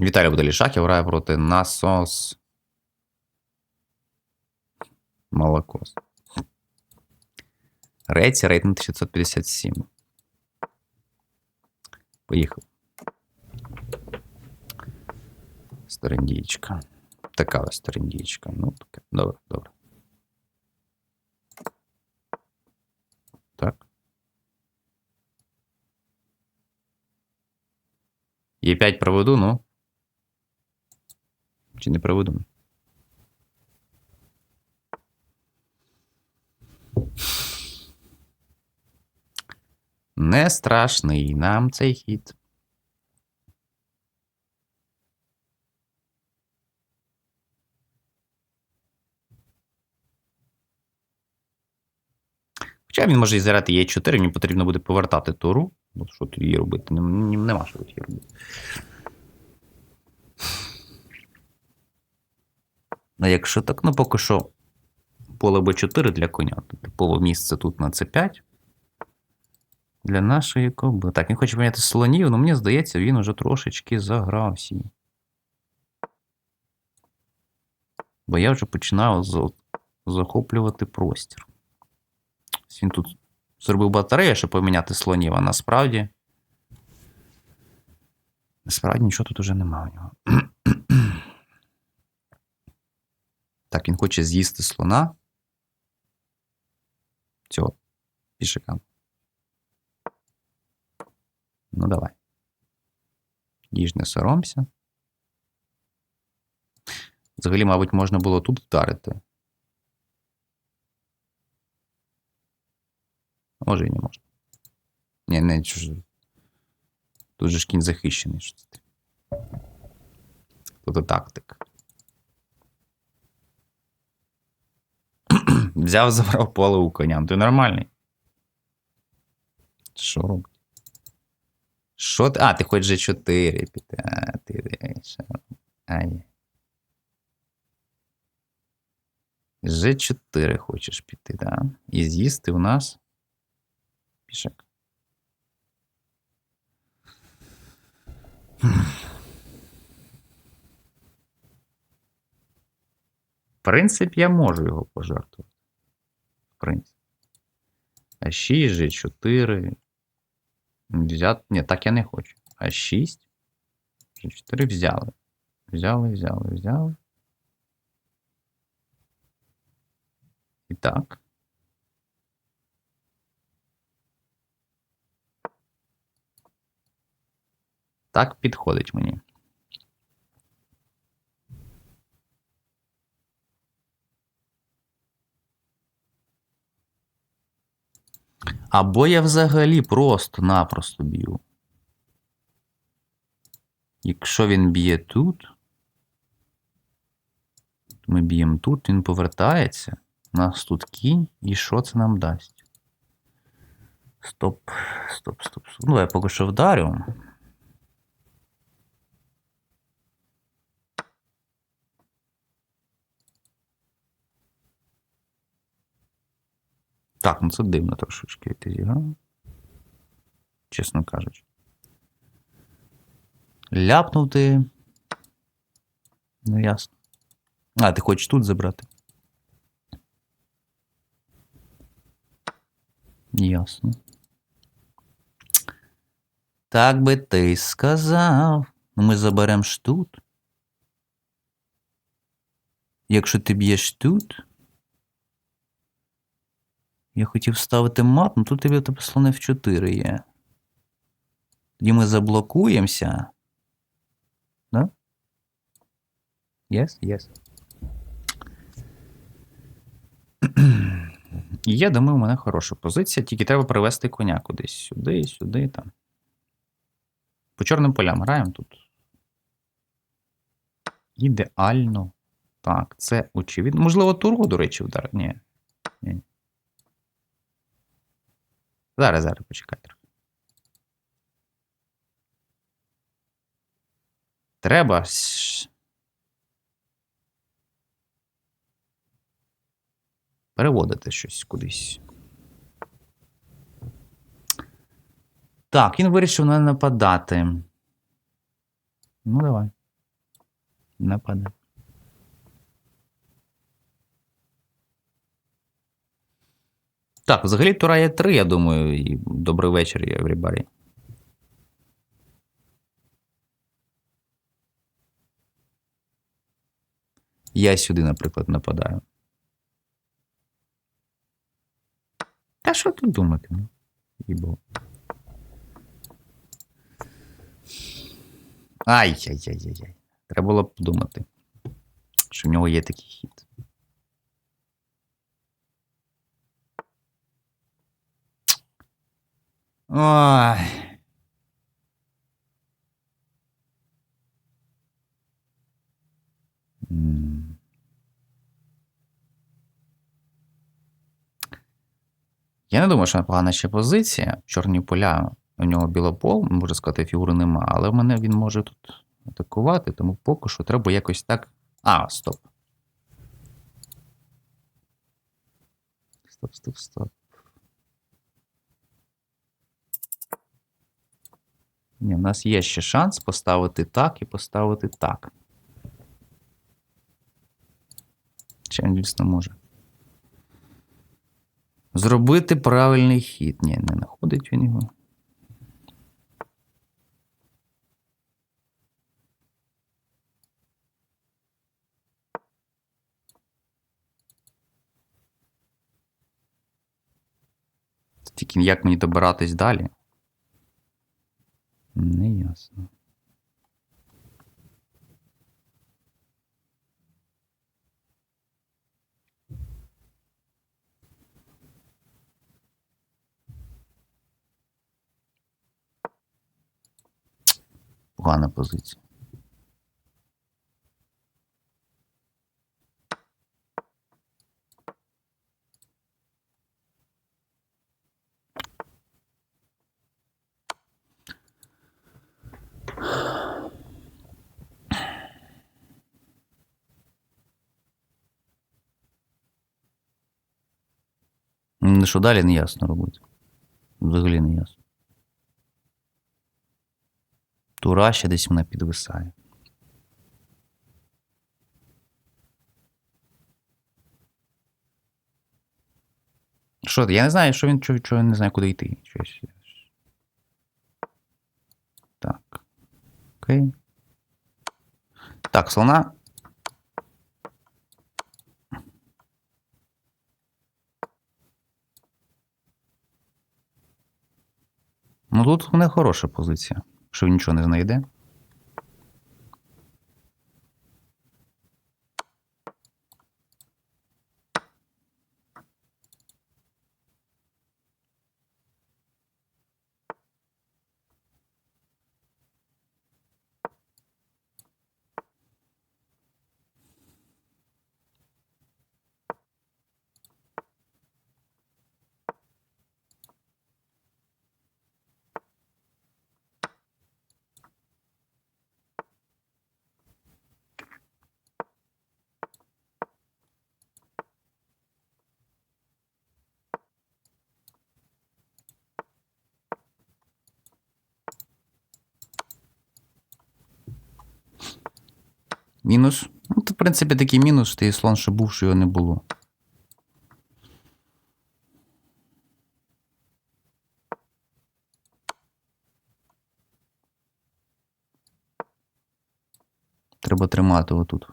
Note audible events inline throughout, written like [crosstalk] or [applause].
Віталій Будалішаків грає проти Насос. Молокос. Рейці рейтинг 657. Поїхав. Стерендієчка. Така ось стерендієчка. Ну, таке. Добре, добре. Так. Є 5 проведу, ну. Чи не проведу? Не страшний нам цей хід. Хоча він може зіграти Е4, мені потрібно буде повертати туру. Бо що тут її робити? Нема що тут її робити. А якщо так, ну поки що поле Б4 для коня. Типове місце тут на С5. Для нашої коби. Так, він хоче поміняти слонів, але мені здається, він уже трошечки загрався. Бо я вже починаю захоплювати простір. Він тут зробив батарею, щоб поміняти слонів, а насправді. Насправді нічого тут уже немає у нього. Так, він хоче з'їсти слона. Цього пішака. Ну, давай. Їж не соромся. Взагалі, мабуть, можна було тут вдарити. Може і не можна. Ні, не чужий. Тут же ж кінь захищений. І тактик. Взяв, [laughs] забрав поле у коня. Ну, Ти нормальний. Що робить? Що ти? А, ти хочеш G4 піти. А, ти. Ай. G4 хочеш піти, так? Да? І з'їсти у нас пішак. В принципі, я можу його пожертвувати. Принципі. А 6, G4. Взяти. Ні, так я не хочу. А 6. G4 взяли. Взяли, взяли, взяли. І так. Так підходить мені. Або я взагалі просто-напросто б'ю. Якщо він б'є тут, то ми б'ємо тут, він повертається. У нас тут кінь, і що це нам дасть? Стоп, стоп, стоп, стоп. Ну, я поки що вдарю. Так, ну це дивно трошечки ти зіграв. Чесно кажучи. Ляпнув ти. Ну, ясно. А, ти хочеш тут забрати? Ясно. Так би ти сказав. Ну, ми заберемо ж тут. Якщо ти б'єш тут. Я хотів ставити мат, ну тут тебе тебе слони в 4 є. Тоді ми заблокуємося. Да? Yes? Yes. Я думаю, у мене хороша позиція, тільки треба привести коня кудись сюди, сюди, там. По чорним полям граємо тут. Ідеально. Так, це очевидно. Можливо, туру, до речі, вдар. Ні. Ні. Зараз, зараз, почекайте. Треба. Переводити щось кудись. Так, він вирішив на нападати. Ну, давай. Нападе. Так, взагалі тура є 3, я думаю, і добрий вечір, everybody. Я сюди, наприклад, нападаю. Та що тут думати? Ну? Їбо. Ай-яй-яй-яй. Треба було подумати, що в нього є такий хід. Ой. Я не думаю, що погана ще позиція. Чорні поля, у нього білопол, можна сказати, фігури нема, але в мене він може тут атакувати, тому поки що треба якось так. А, стоп. Стоп, стоп, стоп. Ні, в нас є ще шанс поставити так і поставити так. Чи він, звісно, може. Зробити правильний хід. Ні, не знаходить він його. Тільки як мені добиратись далі? Ясно. Погана позиція. Що далі не ясно робити. Взагалі не ясно. Тура ще десь вона підвисає. Що, я не знаю, що він, що, що він не знає, куди йти. Щось. Так. Окей. Так, слона. Ну тут у них хороша позиція. Що він нічого не знайде. Мінус. Ну, то, в принципі, такий мінус, ти слон, що був, що його не було. Треба тримати отут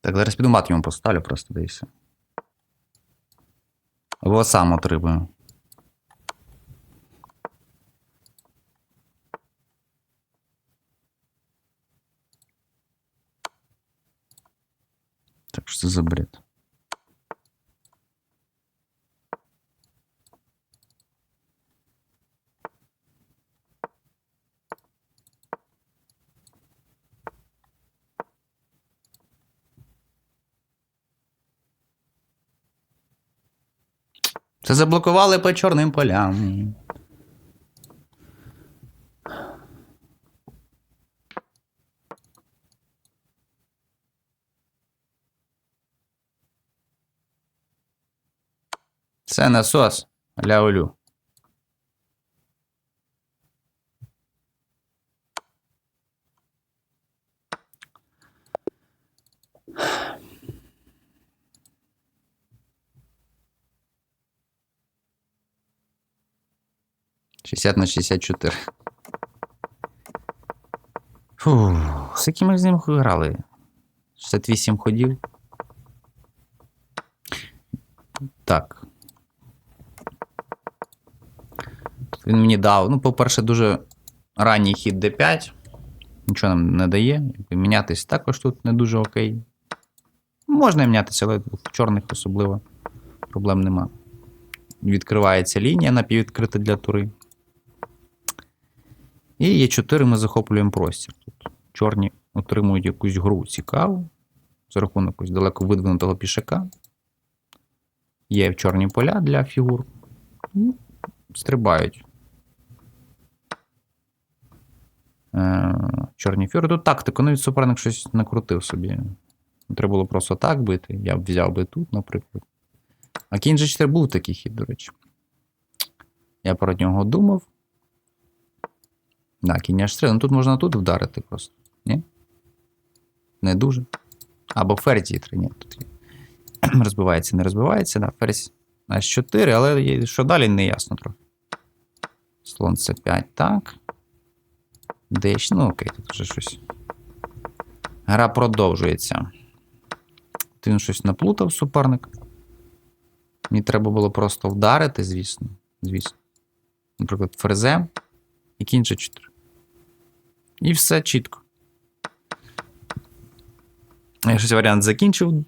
Так, зараз піду мат йому поставлю просто десь. Або сам отримую. Так що це за бред? Це заблокували по чорним полям. Це насос ляулю. 60 на 64. Фу, з якими з ним грали? 68 ходів. Так. Він мені дав. Ну, по-перше, дуже ранній хід D5. Нічого нам не дає. Мінятись також тут не дуже окей. Можна і мінятися, але в чорних особливо проблем нема. Відкривається лінія напіввідкрита для тури. І є 4 ми захоплюємо простір. Тут чорні отримують якусь гру цікаву. За рахунок якогось далеко видвинутого пішака. Є чорні поля для фігур. І стрибають. Е, Чорні фігури. Тут тактика, ну від суперник щось накрутив собі. Треба було просто так бити. Я б взяв би тут, наприклад. А кінь G4 був такий хід, до речі. Я про нього думав. Да, кінь H3. Ну тут можна тут вдарити просто. Ні? Не дуже. Або ферзь G3. Ні, тут є. [clears throat] розбивається, не розбивається. Да, ферзь H4, але що далі не ясно трохи. Слон C5, так. Дещ, ну окей, тут вже щось. Гра продовжується. Він щось наплутав, суперник. Мені треба було просто вдарити, звісно. Звісно. Наприклад, ферзем і кінь G4. І все чітко. Я щось варіант закінчив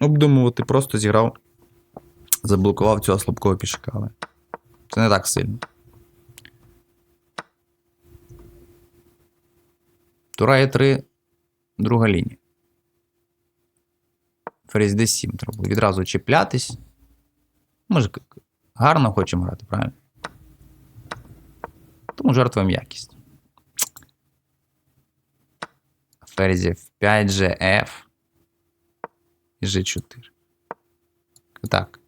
обдумувати, просто зіграв, заблокував цього слабкого пішака. Але це не так сильно. Тура е 3 друга лінія. Ферзь d7 треба було відразу чіплятись. Ми ж гарно хочемо грати, правильно? Тому жертвуємо якість. Ферзь F5, GF і G4. Так.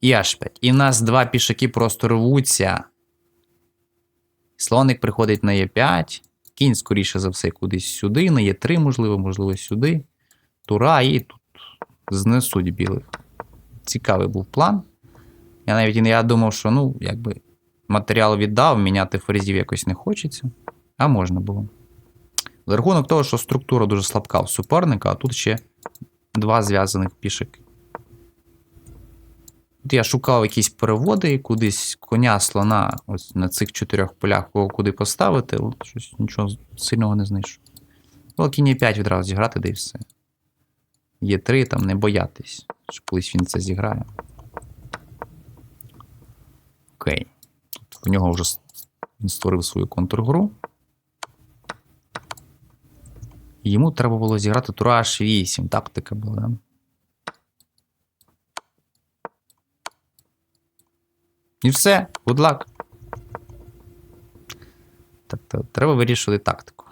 І H5. І в нас два пішаки просто рвуться. Слоник приходить на Е5. Кінь, скоріше за все, кудись сюди. На Е3, можливо, можливо, сюди. Тура і тут знесуть білих. Цікавий був план. Я навіть я думав, що ну, якби матеріал віддав, міняти ферзів якось не хочеться. А можна було. За рахунок того, що структура дуже слабка у суперника, а тут ще два зв'язаних пішики. Тут я шукав якісь переводи, кудись коня, слона, ось на цих чотирьох полях, кого куди поставити, от щось нічого сильного не знайшов. Ну, кінь 5 відразу зіграти, де і все. Є 3 там не боятись, що колись він це зіграє. Окей. У нього вже він створив свою контргру. Йому треба було зіграти тура H8. Тактика була. І все, good luck. Так, то треба вирішувати тактику.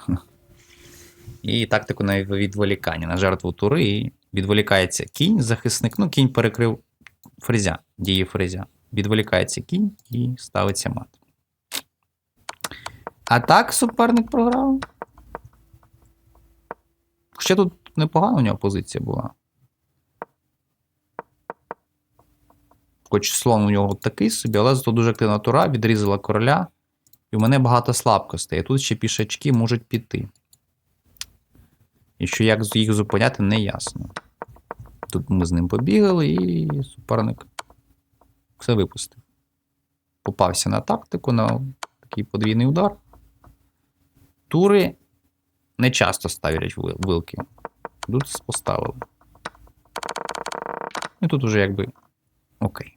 І тактику на відволікання на жертву тури. І відволікається кінь, захисник. Ну, кінь перекрив фрезя, дії фрезя. Відволікається кінь і ставиться мат. А так суперник програв. Ще тут непогана у нього позиція була. Хоч слон у нього такий собі, але зато дуже активна тура, відрізала короля. І в мене багато слабкостей. Тут ще пішачки можуть піти. І що як їх зупиняти, не ясно. Тут ми з ним побігали, і суперник все випустив. Попався на тактику, на такий подвійний удар. Тури не часто ставлять вилки. Тут поставили. І тут уже якби окей.